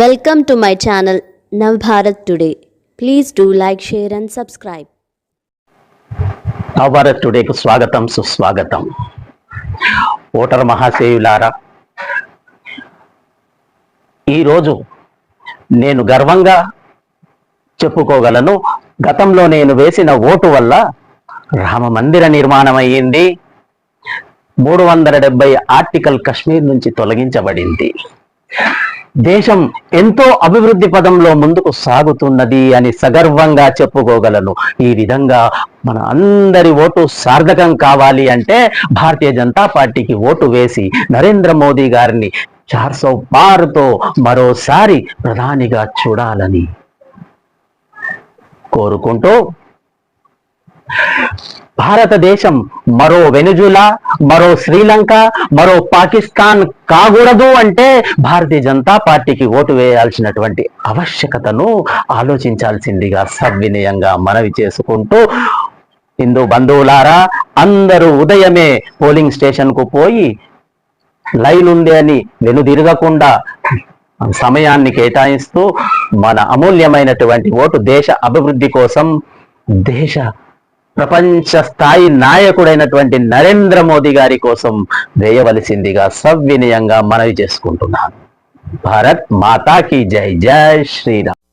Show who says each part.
Speaker 1: Welcome to my channel Navabharat today please do like share and subscribe
Speaker 2: Navabharat టుడేకు స్వాగతం సుస్వాగతం voter మహాశయులారా ఈరోజు నేను గర్వంగా చెప్పుకోగలను. గతంలో నేను వేసిన ఓటు వల్ల రామ మందిర నిర్మాణం అయ్యింది మూడు వందల డెబ్బై ఆర్టికల్ కశ్మీర్ నుంచి తొలగించబడింది. దేశం ఎంతో అభివృద్ధి పదంలో ముందుకు సాగుతున్నది అని సగర్వంగా చెప్పుకోగలను. ఈ విధంగా మన అందరి ఓటు సార్థకం కావాలి అంటే భారతీయ జనతా పార్టీకి ఓటు వేసి నరేంద్ర మోదీ గారిని చార్సో పార్తో మరోసారి ప్రధానిగా చూడాలని కోరుకుంటూ భారతదేశం మరో వెనుజులా మరో శ్రీలంక మరో పాకిస్తాన్ కాకూడదు అంటే భారతీయ జనతా పార్టీకి ఓటు వేయాల్సినటువంటి ఆవశ్యకతను ఆలోచించాల్సిందిగా సవినయంగా మనవి చేసుకుంటూ హిందూ బంధువులారా అందరూ ఉదయమే పోలింగ్ స్టేషన్కు పోయి లైన్ ఉంది అని వెనుదిరగకుండా సమయాన్ని కేటాయిస్తూ మన అమూల్యమైనటువంటి ఓటు దేశ అభివృద్ధి కోసం దేశ ప్రపంచ స్థాయి నాయకుడైనటువంటి నరేంద్ర మోదీ గారి కోసం వేయవలసిందిగా సవినయంగా మనవి చేసుకుంటున్నాను. భారత్ మాతాకి జై జై శ్రీరామ్.